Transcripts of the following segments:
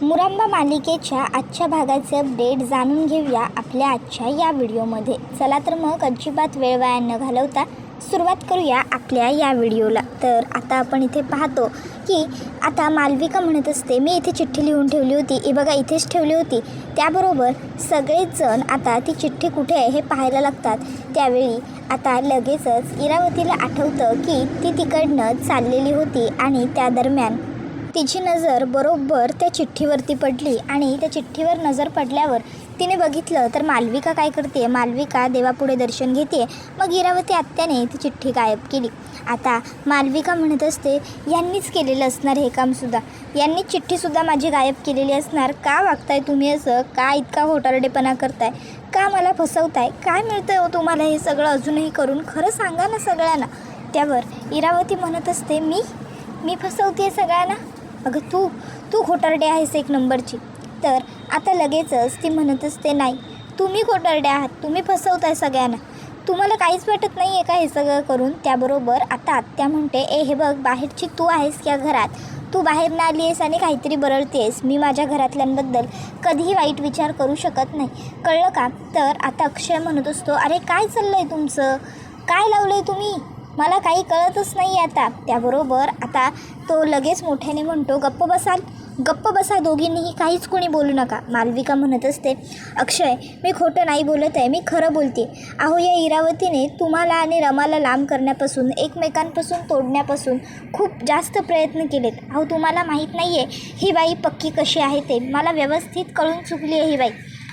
मुरांबा मालिकेच्या आजच्या भागाचे अपडेट जाणून घेऊया आपल्या आजच्या या व्हिडिओमध्ये. चला तर मग अजिबात वेळ वाया न घालवता सुरुवात करूया आपल्या या व्हिडिओला. तर आता आपण इथे पाहतो की आता मालविका म्हणत असते मी इथे चिठ्ठी लिहून ठेवली होती. ही बघा इथेच ठेवली होती. त्याबरोबर सगळेच जण आता ती चिठ्ठी कुठे आहे हे पाहायला लागतात. त्यावेळी आता लगेचच इरावतीला आठवतं की ती तिकडनं चाललेली होती आणि त्या दरम्यान तिची नजर बरोबर त्या चिठ्ठीवरती पडली आणि त्या चिठ्ठीवर नजर पडल्यावर तिने बघितलं तर मालविका काय करते? मालविका देवापुढे दर्शन घेते. मग इरावती आत्याने ती चिठ्ठी गायब केली. आता मालविका म्हणत असते यांनीच केलेलं असणार हे कामसुद्धा यांनी चिठ्ठीसुद्धा माझी गायब केलेली असणार. का वागताय तुम्ही असं? का इतका होटारडेपणा करताय? का मला फसवताय? काय मिळतं हो तुम्हाला हे सगळं? अजूनही करून खरं सांगा ना सगळ्यांना. त्यावर इरावती म्हणत असते मी? मी फसवते सगळ्यांना? अगं तू तू खोटारडे आहेस एक नंबरची. तर आता लगेचच ती म्हणत असते नाही. तुम्ही खोटारडे आहात तुम्ही फसवताय सगळ्यांना. तुम्हाला काहीच वाटत नाही आहे का हे सगळं करून? त्याबरोबर आता आत्या म्हणते ए हे बघ बाहेरची तू आहेस या घरात? तू बाहेर ना आली आहेस आणि काहीतरी बरळतेस. मी माझ्या घरातल्यांबद्दल कधीही वाईट विचार करू शकत नाही. कळलं का? तर आता अक्षय म्हणत असतो अरे काय चाललं आहे तुमचं? काय लावलं आहे तुम्ही? मला काही कळतच नाही आता. त्याबरोबर आता तो लगेच मोठ्याने म्हणतो गप्प बसाल. गप्प बसा दोघींनीही काहीच कोणी बोलू नका. मालविका म्हणत असते अक्षय मी खोटं नाही बोलत आहे मी खरं बोलते. अहो या इरावतीने तुम्हाला आणि रमाला लांब करण्यापासून एकमेकांपासून तोडण्यापासून खूप जास्त प्रयत्न केलेत. अहो तुम्हाला माहीत नाही आहे ही बाई पक्की कशी आहे ते. मला व्यवस्थित कळून चुकली आहे ही बाई.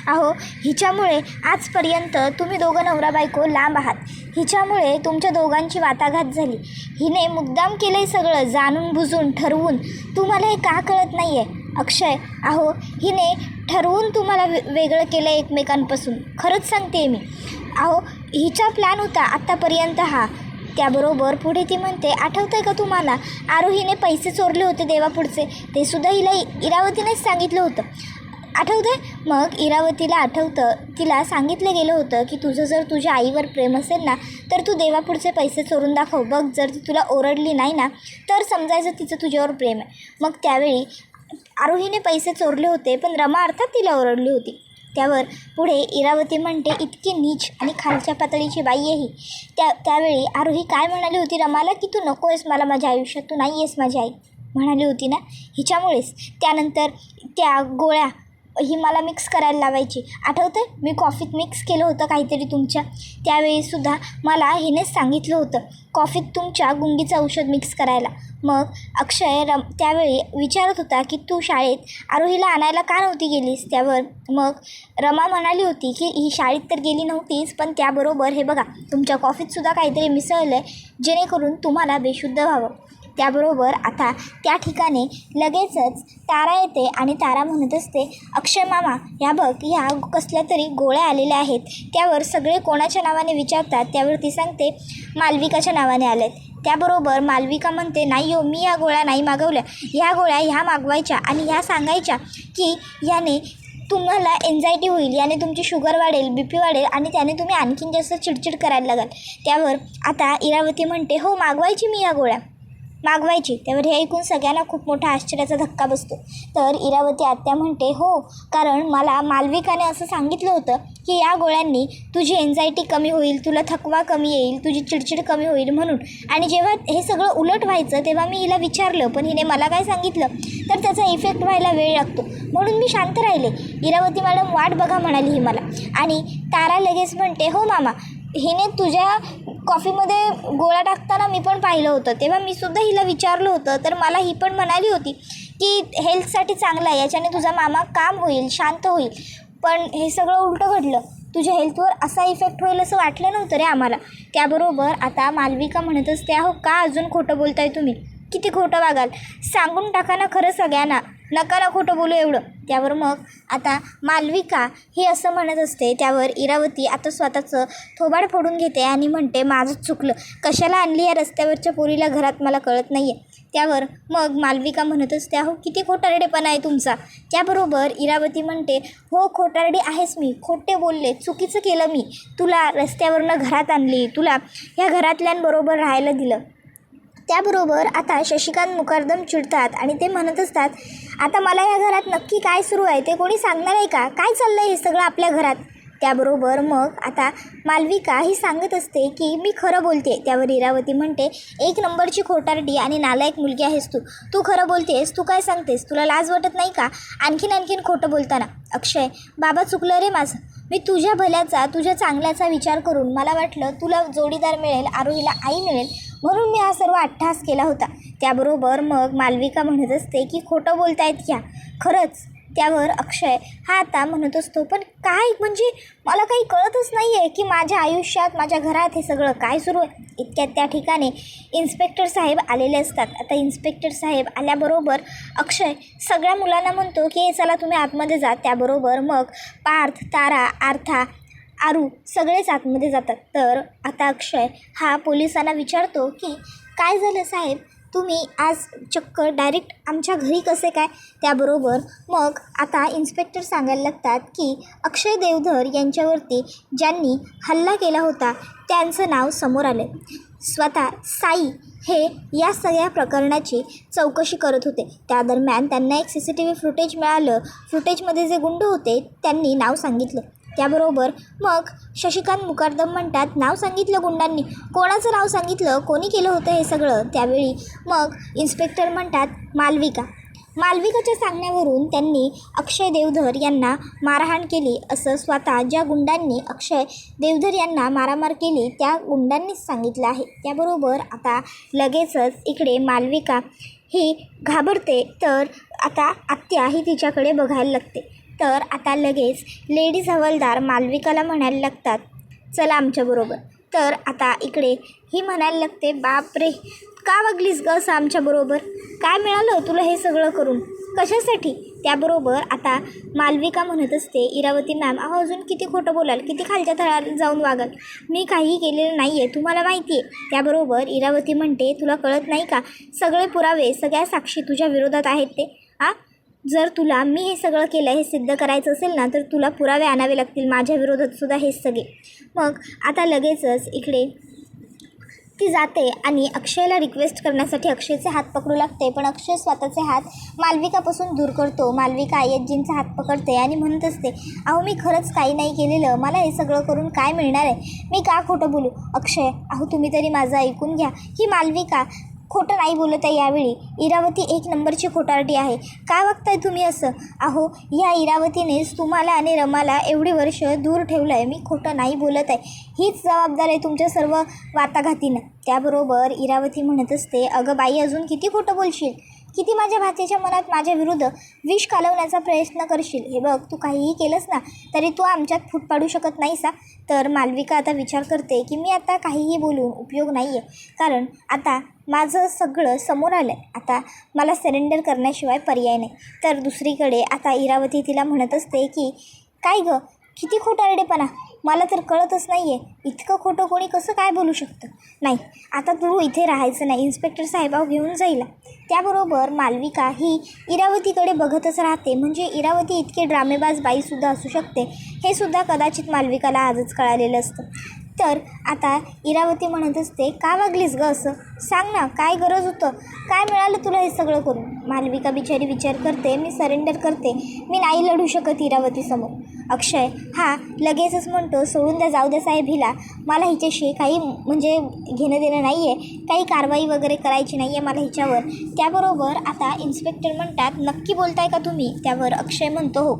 अहो हिच्यामुळे आजपर्यंत तुम्ही दोघं नवरा बायको लांब आहात. हिच्यामुळे तुमच्या दोघांची वाताघात झाली. हिने मुद्दाम केलं आहे सगळं जाणून बुजून ठरवून. तुम्हाला हे का कळत नाही आहे अक्षय अहो हिने ठरवून तुम्हाला वे वेगळं केलं आहे एकमेकांपासून. खरंच सांगते मी. अहो हिचा प्लॅन होता आत्तापर्यंत हा. त्याबरोबर पुढे ती म्हणते आठवतं आहे का तुम्हाला? आरोहीने पैसे चोरले होते देवापुढचे. ते सुद्धा हिला इरावतीनेच सांगितलं होतं. आठवतं मग इरावतीला आठवतं. तिला सांगितलं गेलं होतं की तुझं जर तुझ्या आईवर प्रेम असेल ना तर तू देवापुढचे पैसे चोरून दाखव. बघ जर ती तुला ओरडली नाही ना तर समजायचं तिचं तुझ्यावर प्रेम आहे. मग त्यावेळी आरोहीने पैसे चोरले होते पण रमा अर्थात तिला ओरडली होती. त्यावर पुढे इरावती म्हणते इतकी नीच आणि खालच्या पातळीची बाई आहे ही. त्या त्यावेळी आरोही काय म्हणाली होती रमाला? की तू नको आहेस मला माझ्या आयुष्यात तू नाही आहेस माझी आई. म्हणाली होती ना हिच्यामुळेच. त्यानंतर त्या गोळ्या ही मला मिक्स करायला लावायची. आठवतं आहे मी कॉफीत मिक्स केलं होतं काहीतरी तुमच्या. त्यावेळीसुद्धा मला हिनेच सांगितलं होतं. कॉफीत तुमच्या गुंगीचं औषध मिक्स करायला. मग अक्षय रम त्यावेळी विचारत होता की तू शाळेत आरोहीला आणायला का नव्हती गेलीस त्यावर? मग रमा म्हणाली होती की ही शाळेत तर गेली नव्हतीच पण त्याबरोबर हे बघा तुमच्या कॉफीतसुद्धा काहीतरी मिसळलं आहे जेणेकरून तुम्हाला बेशुद्ध व्हावं. त्याबरोबर आता त्या ठिकाणी लगेचच तारा येते आणि तारा म्हणत असते अक्षय मामा ह्या बघ ह्या कसल्या तरी गोळ्या आलेल्या आहेत. त्यावर सगळे कोणाच्या नावाने विचारतात त्यावर ती सांगते मालविकाच्या नावाने आलेत. त्याबरोबर मालविका म्हणते नाही हो मी या गोळ्या नाही मागवल्या. ह्या गोळ्या ह्या मागवायच्या आणि ह्या सांगायच्या की याने तुम्हाला एन्झायटी होईल याने तुमची शुगर वाढेल बी पी वाढेल आणि त्याने तुम्ही आणखीन जास्त चिडचिड करायला लागाल. त्यावर आता इरावती म्हणते हो मागवायची मी या गोळ्या. मागवायची. त्यावर हे ऐकून सगळ्यांना खूप मोठा आश्चर्याचा धक्का बसतो. तर इरावती आत्या म्हणते हो कारण मला मालविकाने असं सांगितलं होतं की या गोळ्यांनी तुझी एन्झायटी कमी होईल तुला थकवा कमी येईल तुझी चिडचिड कमी होईल म्हणून. आणि जेव्हा हे सगळं उलट व्हायचं तेव्हा मी हिला विचारलं पण हिने मला काय सांगितलं? तर त्याचा इफेक्ट व्हायला वेळ लागतो. म्हणून मी शांत राहिले. इरावती मॅडम वाट बघा म्हणाली ही मला. आणि तारा लगेच म्हणते हो मामा हिने तुझ्या कॉफीमध्ये गोळा टाकताना मी पण पाहिलं होतं. तेव्हा मी सुद्धा हिला विचारलं होतं तर मला ही पण म्हणाली होती की हेल्थसाठी चांगलं आहे याच्याने तुझा मामा काम होईल शांत होईल. पण हे सगळं उलटं घडलं. तुझ्या हेल्थवर असा इफेक्ट होईल असं वाटलं नव्हतं रे आम्हाला. त्याबरोबर आता मालविका म्हणत असते अहो का अजून खोटं बोलताय तुम्ही? किती खोटं वागाल? सांगून टाका ना खरं सगळ्यांना. नका ना खोटं बोलू एवढं. त्यावर मग आता मालविका ही असं म्हणत असते त्यावर इरावती आता स्वतःचं थोबाड फोडून घेते आणि म्हणते माझं चुकलं. कशाला आणली या रस्त्यावरच्या पोरीला घरात मला कळत नाही आहे त्यावर मग मालविका म्हणत असते अहो किती खोटारडेपणा आहे तुमचा. त्याबरोबर इरावती म्हणते हो खोटारडी आहेस मी. खोटे बोलले चुकीचं केलं मी. तुला रस्त्यावरनं घरात आणली. तुला ह्या घरातल्यांबरोबर राहायला दिलं. त्याबरोबर आता शशिकांत मुकादम चिडतात आणि ते म्हणत असतात आता मला या घरात नक्की काय सुरू आहे ते कोणी सांगणार आहे का? काय चाललं आहे हे सगळं आपल्या घरात? त्याबरोबर मग आता मालविका ही सांगत असते की मी खरं बोलते त्यावर इरावती म्हणते एक नंबरची खोटारडी आणि नालायक मुलगी आहेस तू. तू खरं बोलतेस तू काय सांगतेस? तुला लाज वाटत नाही का? आणखीन आणखीन खोटं बोलताना. अक्षय बाबा चुकलं रे माझं. मी तुझ्या भल्याचा तुझ्या चांगल्याचा विचार करून मला वाटलं तुला जोडीदार मिळेल आरोहीला आई मिळेल. म्हणून मी हा सर्व अट्टहास केला होता. त्याबरोबर मग मालविका म्हणत असते की खोटं बोलतायत ह्या. खरंच. त्यावर अक्षय हा आता म्हणत असतो पण काय? म्हणजे मला काही कळतच नाही आहे की माझ्या आयुष्यात माझ्या घरात हे सगळं काय सुरू आहे? इतक्यात त्या ठिकाणी इन्स्पेक्टर साहेब आलेले असतात. आता इन्स्पेक्टर साहेब आल्याबरोबर अक्षय सगळ्या मुलांना म्हणतो की चला तुम्ही आतमध्ये जा. त्याबरोबर मग पार्थ तारा आर्था आरू सगळेच आतमध्ये जातात. तर आता अक्षय हा पोलिसांना विचारतो की काय झालं साहेब? तुम्ही आज चक्क डायरेक्ट आमच्या घरी कसे काय? त्याबरोबर मग आता इन्स्पेक्टर सांगायला लागतात की अक्षय देवधर यांच्यावरती ज्यांनी हल्ला केला होता त्यांचं नाव समोर आलं स्वतः साई हे या सगळ्या प्रकरणाची चौकशी करत होते. त्या दरम्यान त्यांना एक C C T V footage मिळालं फुटेजमध्ये जे गुंड होते त्यांनी नाव सांगितलं. त्याबरोबर मग शशिकांत मुकार्दम म्हणतात नाव सांगितलं गुंडांनी. कोणाचं नाव सांगितलं? कोणी केलं होतं हे सगळं? त्यावेळी मग इन्स्पेक्टर म्हणतात मालविका. मालविकाच्या सांगण्यावरून त्यांनी अक्षय देवधर यांना मारहाण केली. असं स्वतः ज्या गुंडांनी अक्षय देवधर यांना मारामार केली त्या गुंडांनीच सांगितलं आहे. त्याबरोबर आता लगेचच इकडे मालविका ही घाबरते तर आता आत्या ही तिच्याकडे बघायला लागते. तर आता लगेच लेडीज हवालदार मालविकाला म्हणायला लागतात चला आमच्याबरोबर तर आता इकडे ही म्हणायला लागते बाप रे का वागलीस ग असं आमच्याबरोबर काय मिळालं तुला हे सगळं करून? कशासाठी? त्याबरोबर आता मालविका म्हणत असते इरावती मॅम अहो अजून किती खोटं बोलाल? किती खालच्या थळात जाऊन वागाल? मी काही केलेलं नाही आहे तुम्हाला माहिती आहे त्याबरोबर इरावती म्हणते तुला कळत नाही का? सगळे पुरावे सगळ्या साक्षी तुझ्या विरोधात आहेत ते आ जर तुला मी हे सगळं केलं हे सिद्ध करायचं असेल ना तर तुला पुरावे आणावे लागतील. माझ्या विरोधात सुद्धा हे सगळे. मग आता लगेचच इकडे ती जाते आणि अक्षयला रिक्वेस्ट करण्यासाठी अक्षयचे हात पकडू लागते पण अक्षय स्वतःचे हात मालविकापासून दूर करतो. मालविका अय्यदजींचा हात पकडते आणि म्हणत असते अहो मी खरंच काही नाही केलेलं. मला हे सगळं करून काय मिळणार आहे? मी का खोटं बोलू? अक्षय अहो तुम्ही तरी माझं ऐकून घ्या. ही मालविका खोटं नाही बोलत आहे यावेळी. इरावती एक नंबरची खोटारटी आहे. का वागताय तुम्ही असं? अहो या इरावतीनेच तुम्हाला आणि रमाला एवढी वर्ष दूर ठेवलं आहे मी खोटं नाही बोलत आहे. हीच जबाबदार आहे तुमच्या सर्व वाताघातीनं. त्याबरोबर इरावती म्हणत असते अगं बाई अजून किती खोटं बोलशील? किती माझ्या भाच्याच्या मनात माझ्या विरुद्ध विष कालवण्याचा प्रयत्न करशील? हे बघ तू काहीही केलंस ना तरी तू आमच्यात फूट पाडू शकत नाहीस. तर मालविका आता विचार करते की मी आता काहीही बोलून उपयोग नाही आहे कारण आता माझं सगळं समोर आलं आहे आता मला सरेंडर करण्याशिवाय पर्याय नाही. तर दुसरीकडे आता इरावती तिला म्हणत असते की काय गं? किती खोटारडेपणा मला तर कळतच नाही आहे इतकं खोटं कोणी कसं काय बोलू शकतं? नाही. आता तू इथे राहायचं नाही. इन्स्पेक्टर साहेबाव घेऊन जाईल त्याबरोबर मालविका ही इरावतीकडे बघतच राहते. म्हणजे इरावती इतके ड्रामेबाज बाईसुद्धा असू शकते हे सुद्धा कदाचित मालविकाला आजच कळालेलं असतं. तर आता इरावती म्हणत असते का वागलीस गं असं? सांग ना काय गरज होतं? काय मिळालं तुला हे सगळं करून? मालविका बिचारी विचार करते मी सरेंडर करते. मी नाही लढू शकत इरावतीसमोर. अक्षय हा लगेचच म्हणतो सोडून द्या जाऊ द्या साहेब हिला. मला हिच्याशी काही म्हणजे घेणं देणं नाही आहे काही कारवाई वगैरे करायची नाही आहे मला हिच्यावर. त्याबरोबर आता इन्स्पेक्टर म्हणतात नक्की बोलताय का तुम्ही? त्यावर अक्षय म्हणतो हो.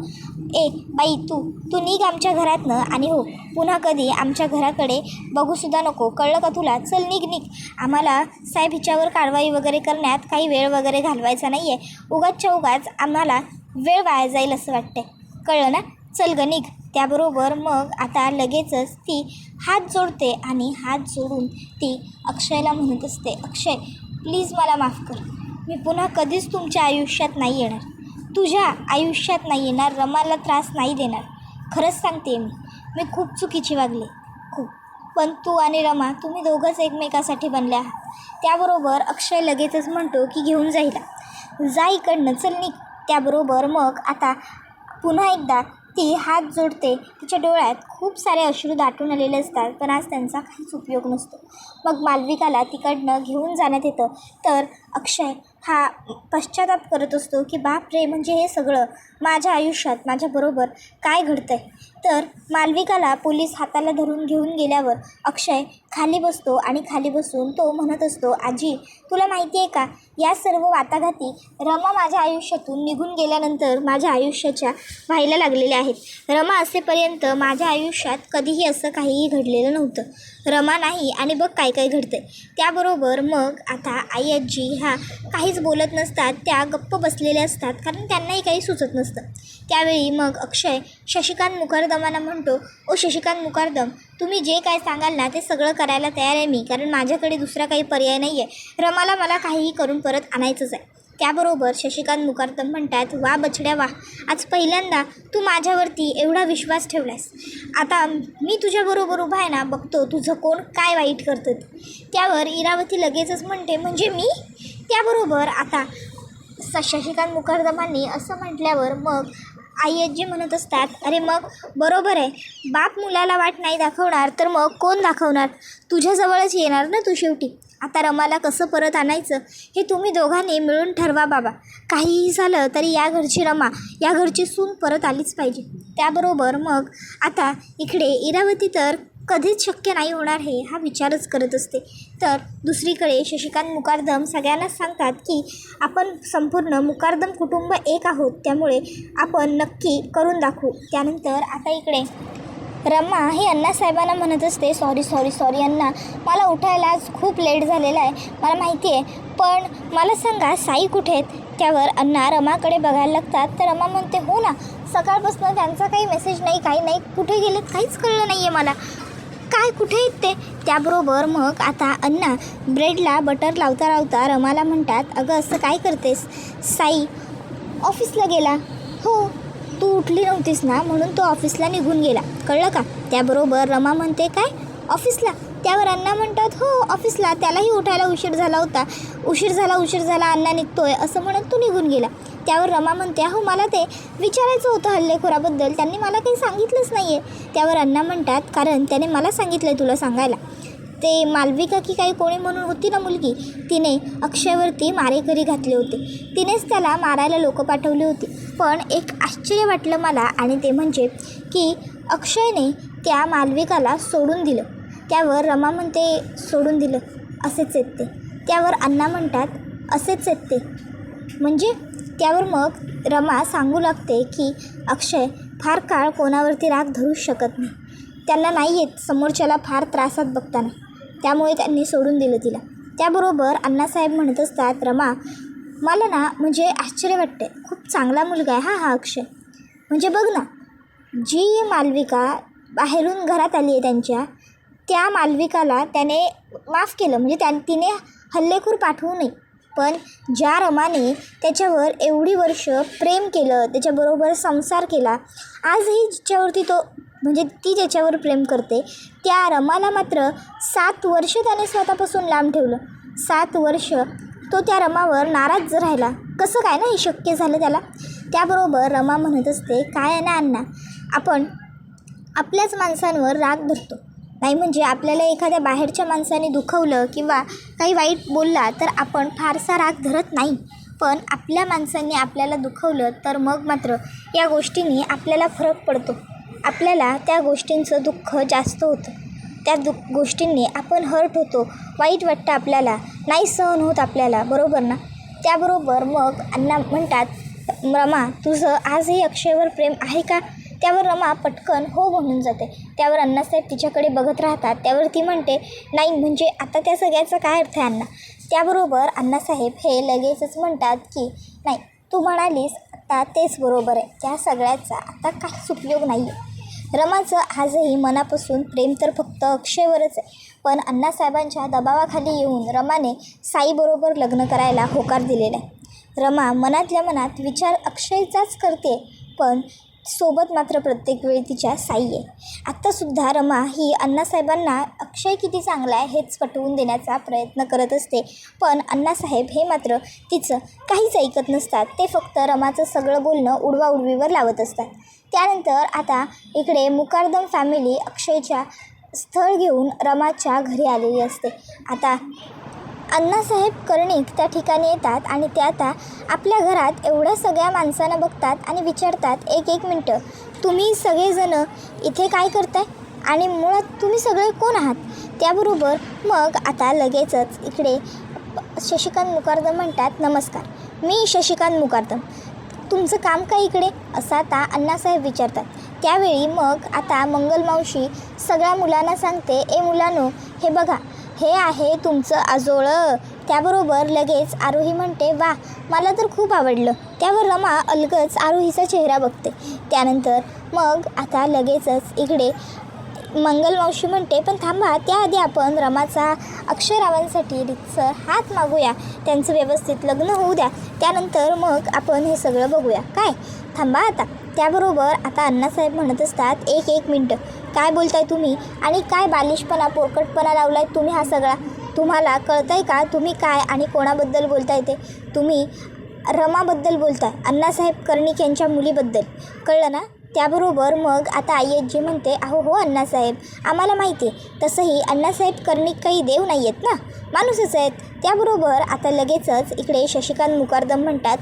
ए बाई तू तू निघ आमच्या घरातनं आणि हो पुन्हा कधी आमच्या घराकडे बघूसुद्धा नको. कळलं का तुला? चल निघ निघ. आम्हाला साहेब हिच्यावर कारवाई वगैरे करण्यात काही वेळ वगैरे घालवायचा नाही आहे उगाचच्या उगाच आम्हाला वेळ वाया जाईल असं वाटतंय. कळलं ना? चल ग निघ. त्याबरोबर मग आता लगेचच ती हात जोडते आणि हात जोडून ती अक्षयला म्हणत असते अक्षय प्लीज मला माफ कर. मी पुन्हा कधीच तुमच्या आयुष्यात नाही येणार. तुझ्या आयुष्यात नाही येणार रमाला त्रास नाही देणार. खरंच सांगते मी. मी खूप चुकीची वागले. खूप. पण तू आणि रमा तुम्ही दोघंच एकमेकासाठी बनल्या आहात. त्याबरोबर अक्षय लगेचच म्हणतो की घेऊन जाईला जा इकडनं चल निघ. त्याबरोबर मग आता पुन्हा एकदा ती हात जोडते. तिच्या डोळ्यात खूप सारे अश्रू दाटून आलेले असतात पण आज त्यांचा काहीच उपयोग नसतो. मग मालविकाला तिकडनं घेऊन जाण्यात येतं. तर अक्षय हा पश्चाताप करत असतो की बाप रे म्हणजे हे सगळं माझ्या आयुष्यात माझ्याबरोबर काय घडतं आहे तर मालविकाला पोलीस हाताला धरून घेऊन गेल्यावर अक्षय खाली बसतो आणि खाली बसून तो म्हणत असतो आजी तुला माहिती आहे का? या सर्व वाताघाती रमा माझ्या आयुष्यातून निघून गेल्यानंतर माझ्या आयुष्याच्या व्हायला लागलेल्या आहेत. रमा असेपर्यंत माझ्या आयुष्य आयुष्यात कधीही असं काहीही घडलेलं नव्हतं. रमा नाही आणि बघ काय काय घडतं त्याबरोबर मग आता आई आजी ह्या काहीच बोलत नसतात त्या गप्प बसलेल्या असतात कारण त्यांनाही काही सुचत नसतं. त्यावेळी मग अक्षय शशिकांत मुखर्दमांना म्हणतो ओ शशिकांत मुखर्दम तुम्ही जे काय सांगाल ना ते सगळं करायला तयार आहे मी कारण माझ्याकडे दुसरा काही पर्याय नाही आहे रमाला मला काहीही करून परत आणायचंच आहे. त्याबरोबर शशिकांत मुकार्दम म्हणतात वा बछड्या वा. आज पहिल्यांदा तू माझ्यावरती एवढा विश्वास ठेवलास आता मी तुझ्याबरोबर उभा आहे ना बघतो तुझं कोण काय वाईट करतं. त्यावर इरावती लगेचच म्हणते म्हणजे मी? त्याबरोबर आता स शशिकांत मुखर्दमांनी असं म्हटल्यावर मग आई आजी म्हणत असतात अरे मग बरोबर आहे. बाप मुलाला वाट नाही दाखवणार तर मग कोण दाखवणार? तुझ्याजवळच येणार ना तू शेवटी. आता रमाला कसं परत आणायचं हे तुम्ही दोघांनी मिळून ठरवा बाबा. काहीही झालं तरी या घरची रमा या घरची सून परत आलीच पाहिजे. त्याबरोबर मग आता इकडे इरावती तर कधीच शक्य नाही होणार हे हा विचारच करत असते. तर दुसरीकडे शशिकांत मुकार्दम सगळ्यांनाच सांगतात की आपण संपूर्ण मुकार्दम कुटुंब एक आहोत त्यामुळे आपण नक्की करून दाखवू. त्यानंतर आता इकडे रम्मा हे अण्णासाहेबांना म्हणत असते सॉरी सॉरी सॉरी अण्णा. मला उठायला आज खूप लेट झालेला आहे. मला माहिती आहे पण मला सांगा साई कुठे आहेत? त्यावर अण्णा रमाकडे बघायला लागतात. तर रमा म्हणते हो ना सकाळपासून त्यांचा काही मेसेज नाही काही नाही. कुठे गेलेत काहीच कळलं नाही आहे मला. काय कुठे आहेत ते? त्याबरोबर मग आता अण्णा ब्रेडला बटर लावता लावता रमाला म्हणतात अगं असं काय करतेस? साई ऑफिसला गेला. हो तू उठली नव्हतीस ना म्हणून तो ऑफिसला निघून गेला. कळलं का? त्याबरोबर रमा म्हणते काय? ऑफिसला? त्यावर अण्णा म्हणतात हो ऑफिसला. त्यालाही उठायला उशीर झाला होता. उशीर झाला उशीर झाला अण्णा निघतोय असं म्हणत तो निघून गेला. त्यावर रमा म्हणते हो मला ते विचारायचं होतं हल्लेखोराबद्दल. त्यांनी मला काही सांगितलंच नाही आहे त्यावर अण्णा म्हणतात कारण त्याने मला सांगितलं आहे तुला सांगायला. ते मालविका की काही कोणी म्हणून होती ना मुलगी? तिने अक्षयवरती मारेकरी घातले होते. तिनेच त्याला मारायला लोक पाठवली होती. पण एक आश्चर्य वाटलं मला आणि ते म्हणजे की अक्षयने त्या मालविकाला सोडून दिलं. त्यावर रमा म्हणते सोडून दिलं. असेच आहेत ते. त्यावर अण्णा म्हणतात असेच आहेत ते. म्हणजे त्यावर मग रमा सांगू लागते की अक्षय फार काळ कोणावरती राग धरूच शकत नाही. त्यांना नाही येत समोरच्याला फार त्रासात बघताना. त्यामुळे त्यांनी सोडून दिलं तिला. त्याबरोबर अण्णासाहेब म्हणत असतात रमा मला ना म्हणजे आश्चर्य वाटते खूप चांगला मुलगा आहे हा हा अक्षय. म्हणजे बघ ना जी मालविका बाहेरून घरात आली आहे त्यांच्या त्या मालविकाला त्याने माफ केलं. म्हणजे त्या तिने हल्लेखोर पाठवू नये. पण ज्या रमाने त्याच्यावर एवढी वर्ष प्रेम केलं त्याच्याबरोबर संसार केला आजही जिच्यावरती तो म्हणजे ती ज्याच्यावर प्रेम करते त्या रमाला मात्र सात वर्ष त्याने स्वतःपासून लांब ठेवलं. सात वर्ष तो त्या रमावर नाराज राहिला. कसं काय ना हे शक्य झालं त्याला? त्याबरोबर रमा म्हणत असते काय आहे ना अण्णा आपण आपल्याच माणसांवर राग धरतो. नाही म्हणजे आपल्याला एखाद्या बाहेरच्या माणसाने दुखवलं किंवा काही वाईट बोलला तर आपण फारसा राग धरत नाही. पण आपल्या माणसांनी आपल्याला दुखवलं तर मग मात्र या गोष्टींनी आपल्याला फरक पडतो. आपल्याला त्या गोष्टींचं दुःख जास्त होतं. त्या दु गोष्टींनी आपण हर्ट होतो. वाईट वाटतं आपल्याला. नाही सहन होत आपल्याला. बरोबर ना? त्याबरोबर मग अण्णा म्हणतात रमा तुझं आजही अक्षयवर प्रेम आहे का? त्यावर रमा पटकन हो म्हणून जाते. त्यावर अण्णासाहेब तिच्याकडे बघत राहतात. त्यावर ती म्हणते नाही म्हणजे आता त्या सगळ्याचा काय अर्थ आहे अण्णा? त्याबरोबर अण्णासाहेब हे लगेचच म्हणतात की नाही तू म्हणालीस आता तेच बरोबर आहे. त्या सगळ्याचा आता काहीच उपयोग नाही आहे रमाचं आजही मनापासून प्रेम तर फक्त अक्षयवरच आहे. पण अण्णासाहेबांच्या दबावाखाली येऊन रमाने साईबरोबर लग्न करायला होकार दिलेला आहे. रमा मनातल्या मनात विचार अक्षयचाच करते पण सोबत मात्र प्रत्येक वेळी तिच्या साई आहे. आत्तासुद्धा रमा ही अण्णासाहेबांना अक्षय किती चांगला आहे हेच पटवून देण्याचा प्रयत्न करत असते. पण अण्णासाहेब हे मात्र तिचं काहीच ऐकत नसतात. ते फक्त रमाचं सगळं बोलणं उडवाउडवीवर लावत असतात. त्यानंतर आता इकडे मुकारदम फॅमिली अक्षयच्या स्थळ घेऊन रमाच्या घरी आलेली असते. आता अण्णासाहेब कर्णिक त्या ठिकाणी येतात आणि ते आता आपल्या घरात एवढ्या सगळ्या माणसांना बघतात आणि विचारतात एक एक मिनटं तुम्ही सगळेजणं इथे काय करताय? आणि मुळात तुम्ही सगळे कोण आहात? त्याबरोबर मग आता लगेचच इकडे शशिकांत मुकारदम म्हणतात नमस्कार मी शशिकांत मुकारदम. तुमचं काम काय इकडे? असं आता अण्णासाहेब विचारतात. त्यावेळी मग आता मंगलमावशी सगळ्या मुलांना सांगते ए मुलांनो हे बघा हे आहे तुमचं आजोळं. त्याबरोबर लगेच आरोही म्हणते वा मला तर खूप आवडलं. त्यावर रमा अलगच आरोहीचा चेहरा बघते. त्यानंतर मग आता लगेचच इकडे मंगलमावशी म्हणते पण थांबा त्याआधी आपण रमाचा अक्षरावांसाठी रितसर हात मागूया. त्यांचं व्यवस्थित लग्न होऊ द्या. त्यानंतर मग आपण हे सगळं बघूया. काय? थांबा आता. त्याबरोबर आता अण्णासाहेब म्हणत असतात एक एक मिनटं. काय बोलताय तुम्ही? आणि काय बालिशपणा पोरकटपणा लावलाय तुम्ही हा सगळा? तुम्हाला कळतंय का तुम्ही काय आणि कोणाबद्दल बोलताय ते? तुम्ही रमाबद्दल बोलताय अण्णासाहेब कर्णिक यांच्या मुलीबद्दल. कळलं ना? त्याबरोबर मग आता आई म्हणते अहो हो अण्णासाहेब आम्हाला माहिती आहे तसंही अण्णासाहेब कर्णिक काही देव नाही आहेत ना? माणूसच आहेत. त्याबरोबर आता लगेचच इकडे शशिकांत मुकारदम म्हणतात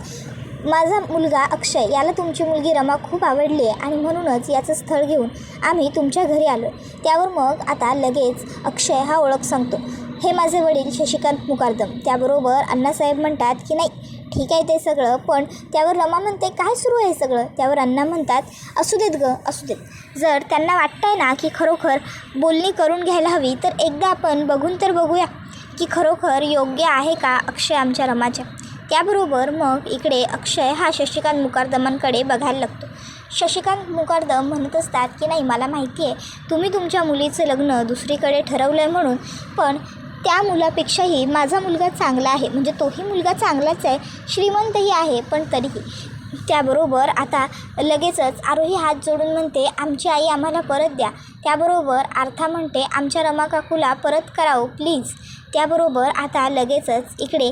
माझा मुलगा अक्षय याला तुमची मुलगी रमा खूप आवडली आहे आणि म्हणूनच याचं स्थळ घेऊन आम्ही तुमच्या घरी आलो त्यावर मग आता लगेच अक्षय हा ओळख सांगतो. हे माझे वडील शशिकांत मुकारदम. त्याबरोबर अण्णासाहेब म्हणतात की नाही ठीक आहे ते सगळं पण त्यावर रमा म्हणते काय सुरू आहे सगळं? त्यावर अण्णा म्हणतात असू देत ग असू देत. जर त्यांना वाटतंय ना की खरोखर बोलणी करून घ्यायला हवी तर एकदा आपण बघून तर बघूया की खरोखर योग्य आहे का अक्षय आमच्या रमाच्या. त्याबरोबर मग इकडे अक्षय हा शशिकांत मुकारदमांकडे बघायला लागतो. शशिकांत मुकारदम म्हणत असतात की नाही मला माहिती आहे तुम्ही तुमच्या मुलीचं लग्न दुसरीकडे ठरवलं आहे म्हणून पण त्या मुलापेक्षाही माझा मुलगा चांगला आहे. म्हणजे तोही मुलगा चांगलाच आहे श्रीमंतही आहे पण तरीही. त्याबरोबर आता लगेचच आरोही हात जोडून म्हणते आमची आई आम्हाला परत द्या. त्याबरोबर आर्था म्हणते आमच्या रमा काकूला परत करावं प्लीज. त्याबरोबर आता लगेचच इकडे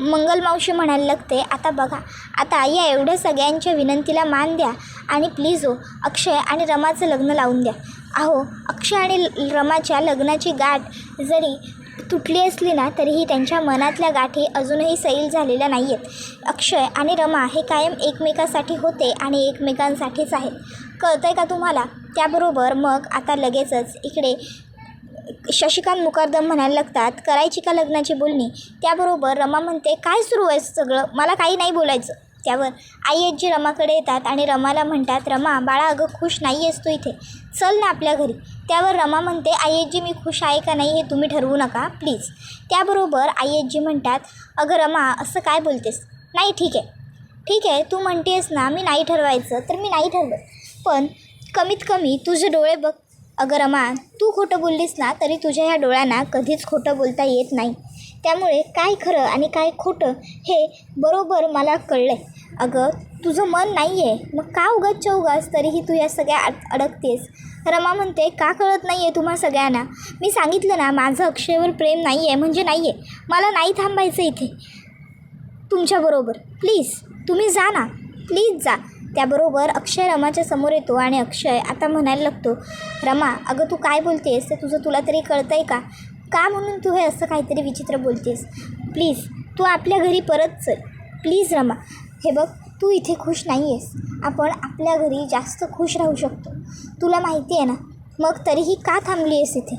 मंगलमावशी म्हणायला लागते आता बघा आता या एवढ्या सगळ्यांच्या विनंतीला मान द्या आणि प्लीज हो अक्षय आणि रमाचं लग्न लावून द्या. अहो अक्षय आणि रमाच्या लग्नाची गाठ जरी तुटली असली ना तरीही त्यांच्या मनातल्या गाठी अजूनही सैल झालेल्या नाही आहेत अक्षय आणि रमा हे कायम एकमेकासाठी होते आणि एकमेकांसाठीच आहेत. कळतं आहे का तुम्हाला? त्याबरोबर मग आता लगेचच इकडे शशिकांत मुकर्दम म्हणायला लागतात करायची का लग्नाची बोलणी? त्याबरोबर रमा म्हणते काय सुरू आहे सगळं? मला काही नाही बोलायचं. त्यावर आई आजी रमाकडे येतात आणि रमाला म्हणतात रमा बाळा अगं खुश नाही आहेस तू इथे. चल ना आपल्या घरी. त्यावर रमा म्हणते आई मी खुश आहे का नाही हे तुम्ही ठरवू नका प्लीज. त्याबरोबर आई म्हणतात अगं रमा असं काय बोलतेस? नाही ठीक आहे. ठीक आहे तू म्हणतेस ना मी नाही ठरवायचं तर मी नाही ठरवत. पण कमीत कमी तुझे डोळे बघ. अगं रमा तू खोटं बोललीस ना तरी तुझ्या ह्या डोळ्यांना कधीच खोटं बोलता येत नाही. त्यामुळे काय खरं आणि काय खोटं हे बरोबर मला कळलं आहे अगं तुझं मन नाही आहे मग का उगाच उगाच तरीही तू या सगळ्या अड अडकतेस? रमा म्हणते का कळत नाही आहे तुम्हा सगळ्यांना? मी सांगितलं ना माझं अक्षयवर प्रेम नाही आहे म्हणजे नाही आहे मला नाही थांबायचं इथे. तुमच्याबरोबर प्लीज तुम्ही जा ना. प्लीज जा. त्याबरोबर अक्षय रमाच्या समोर येतो आणि अक्षय आता म्हणायला लागतो रमा अगं तू काय बोलतेस? ते तुझं तुला तरी कळतं आहे का? का म्हणून तू हे असं काहीतरी विचित्र बोलतेस? प्लीज तू आपल्या घरी परत चल. प्लीज रमा. हे बघ तू इथे खुश नाही आहेस आपण आपल्या घरी जास्त खुश राहू शकतो. तुला माहिती आहे ना? मग तरीही का थांबली आहेस इथे?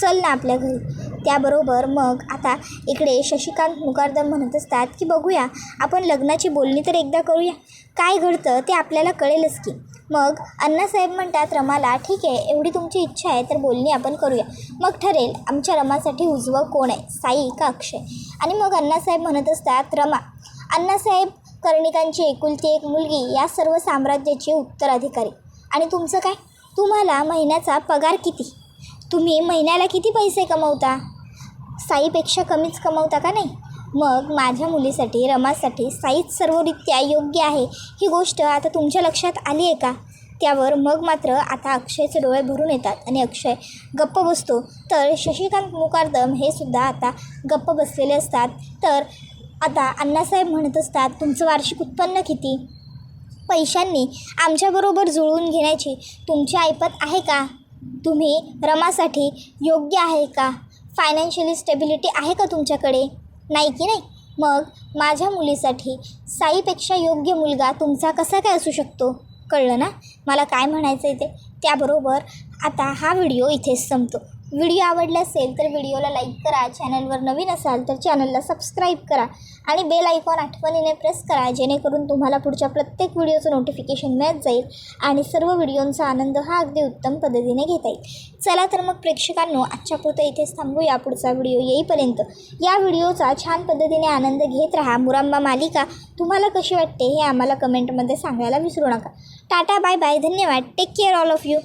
चल ना आपल्या घरी. त्याबरोबर मग आता इकडे शशिकांत मुकारदम म्हणत असतात की बघूया आपण लग्नाची बोलणी तर एकदा करूया. काय घडतं ते आपल्याला कळेलच की. मग अण्णासाहेब म्हणतात रमाला ठीक आहे एवढी तुमची इच्छा आहे तर बोलणी आपण करूया. मग ठरेल आमच्या रमासाठी उजवं कोण आहे? साई का अक्षय? आणि मग अण्णासाहेब म्हणत असतात रमा. अण्णासाहेब कर्णिकांची एकुलती एक मुलगी या सर्व साम्राज्याची उत्तराधिकारी. आणि तुमचं काय? तुम्हाला महिन्याचा पगार किती? तुम्ही महिन्याला किती पैसे कमवता? साईपेक्षा कमीच कमवता का नाही? मग माझ्या मुलीसाठी रमासाठी साईच सर्वरित्या योग्य आहे ही गोष्ट आता तुमच्या लक्षात आली आहे का? त्यावर मग मात्र आता अक्षयचे डोळे भरून येतात आणि अक्षय गप्प बसतो. तर शशिकांत मुकार्दम हे सुद्धा आता गप्प बसलेले असतात. तर आता अण्णासाहेब म्हणत असतात तुमचं वार्षिक उत्पन्न किती? पैशांनी आमच्याबरोबर जुळवून घेण्याची तुमची ऐपत आहे का? तुम्ही रमासाठी योग्य आहे का? फायनान्शियली स्टेबिलिटी आहे का तुमच्याकडे? नाही की नाही. मग माझ्या मुलीसाठी साईपेक्षा योग्य मुलगा तुमचा कसा काय असू शकतो? कळलं ना? मला काय म्हणायचं आहे ते? त्याबरोबर आता हा व्हिडिओ इथेच संपतो. व्हिडिओ आवडला असेल तर व्हिडिओला लाईक करा चॅनलवर नवीन असाल तर चॅनलला सबस्क्राईब करा आणि बेल आयकॉन आठवणीने प्रेस करा जेणेकरून तुम्हाला पुढच्या प्रत्येक व्हिडिओचं नोटिफिकेशन मिळत जाईल आणि सर्व व्हिडिओंचा आनंद हा अगदी उत्तम पद्धतीने घेता येईल. चला तर मग प्रेक्षकांनो आजच्या पुरतं इथेच थांबूया. पुढचा व्हिडिओ येईपर्यंत या व्हिडिओचा छान पद्धतीने आनंद घेत राहा. मुरांबा मालिका तुम्हाला कशी वाटते हे आम्हाला कमेंटमध्ये सांगायला विसरू नका. टाटा बाय बाय धन्यवाद. Take care all of you